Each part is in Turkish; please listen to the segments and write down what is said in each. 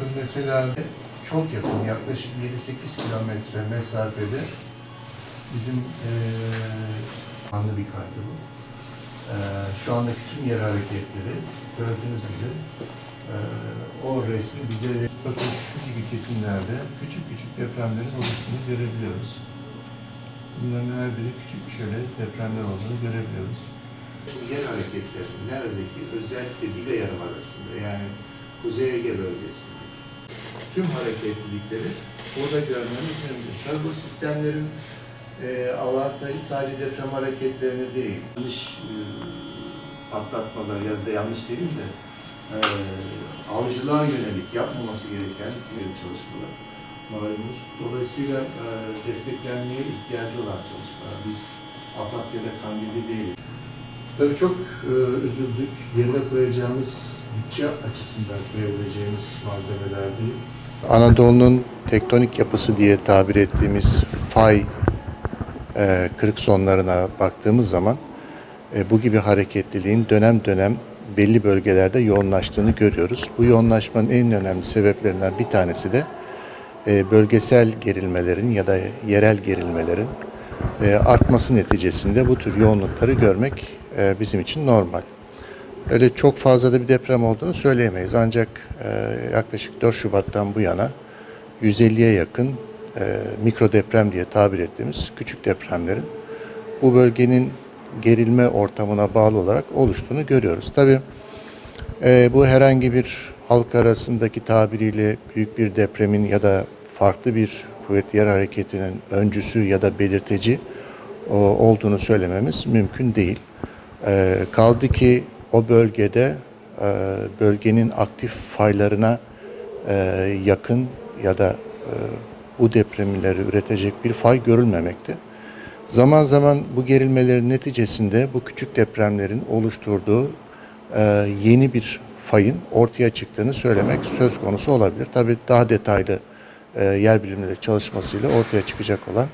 Bakın mesela çok yakın, yaklaşık 7-8 kilometre mesafede bizim eee anlı bir kaydı bu. Eee, şu andaki tüm yer hareketleri gördüğünüz gibi eee, o resmi bize bakın şu gibi kesimlerde küçük küçük depremlerin oluştuğunu görebiliyoruz. Bunların her biri küçük şöyle depremler olduğunu görebiliyoruz. Yer hareketlerinin neredeki özellikle Biga Yarımadası'nda yani Kuzey Ege bölgesinde tüm hareketlilikleri burada görmemiz mümkün. Tabii bu sistemlerin e, avantajı sadece deprem hareketlerini değil, yanlış e, patlatmalar ya da yanlış değil de e, avcılığa yönelik yapmaması gereken bir çalışmalar malumunuz. Dolayısıyla e, desteklenmeye ihtiyacı olan çalışmalar. Biz AFAD ya da Kandilli değiliz. Tabii çok e, üzüldük. Yerine koyacağımız bütçe açısından koyabileceğimiz malzemeler değil. Anadolu'nun tektonik yapısı diye tabir ettiğimiz fay e, kırık sonlarına baktığımız zaman e, bu gibi hareketliliğin dönem dönem belli bölgelerde yoğunlaştığını görüyoruz. Bu yoğunlaşmanın en önemli sebeplerinden bir tanesi de e, bölgesel gerilmelerin ya da yerel gerilmelerin e, artması neticesinde bu tür yoğunlukları görmek e, bizim için normal. Öyle çok fazla da bir deprem olduğunu söyleyemeyiz. Ancak e, yaklaşık 4 Şubat'tan bu yana 150'ye yakın e, mikro deprem diye tabir ettiğimiz küçük depremlerin bu bölgenin gerilme ortamına bağlı olarak oluştuğunu görüyoruz. Tabii e, bu herhangi bir halk arasındaki tabiriyle büyük bir depremin ya da farklı bir kuvvetli yer hareketinin öncüsü ya da belirteci o, olduğunu söylememiz mümkün değil. E, kaldı ki o bölgede e, bölgenin aktif faylarına e, yakın ya da e, bu depremleri üretecek bir fay görülmemekte. Zaman zaman bu gerilmelerin neticesinde bu küçük depremlerin oluşturduğu e, yeni bir fayın ortaya çıktığını söylemek söz konusu olabilir. Tabii daha detaylı e, yer bilimleri çalışmasıyla ortaya çıkacak olan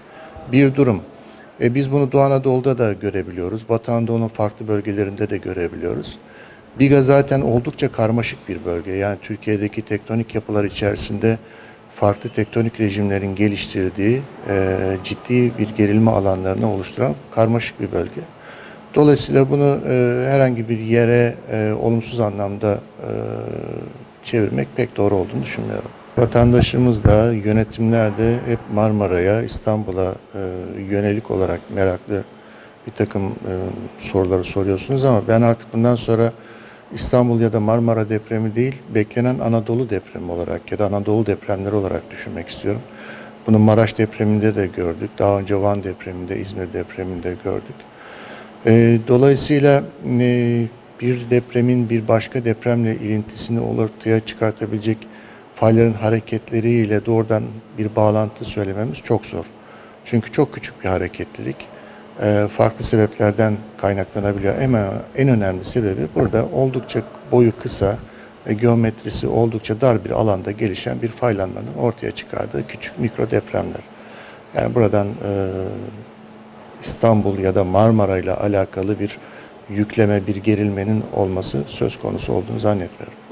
bir durum. E, biz bunu Doğu Anadolu'da da görebiliyoruz. Batı Anadolu'nun farklı bölgelerinde de görebiliyoruz. Biga zaten oldukça karmaşık bir bölge. Yani Türkiye'deki tektonik yapılar içerisinde farklı tektonik rejimlerin geliştirdiği e, ciddi bir gerilme alanlarını oluşturan karmaşık bir bölge. Dolayısıyla bunu e, herhangi bir yere e, olumsuz anlamda e, çevirmek pek doğru olduğunu düşünmüyorum. Vatandaşımız da yönetimler de hep Marmara'ya, İstanbul'a e, yönelik olarak meraklı bir takım e, soruları soruyorsunuz ama ben artık bundan sonra İstanbul ya da Marmara depremi değil, beklenen Anadolu depremi olarak ya da Anadolu depremleri olarak düşünmek istiyorum. Bunu Maraş depreminde de gördük, daha önce Van depreminde, İzmir depreminde gördük. E, dolayısıyla e, bir depremin bir başka depremle ilintisini ortaya çıkartabilecek fayların hareketleriyle doğrudan bir bağlantı söylememiz çok zor. Çünkü çok küçük bir hareketlilik e, farklı sebeplerden kaynaklanabiliyor. Ama en önemli sebebi burada oldukça boyu kısa ve geometrisi oldukça dar bir alanda gelişen bir faylanmanın ortaya çıkardığı küçük mikro depremler. Yani buradan e, İstanbul ya da Marmara ile alakalı bir yükleme, bir gerilmenin olması söz konusu olduğunu zannetmiyorum.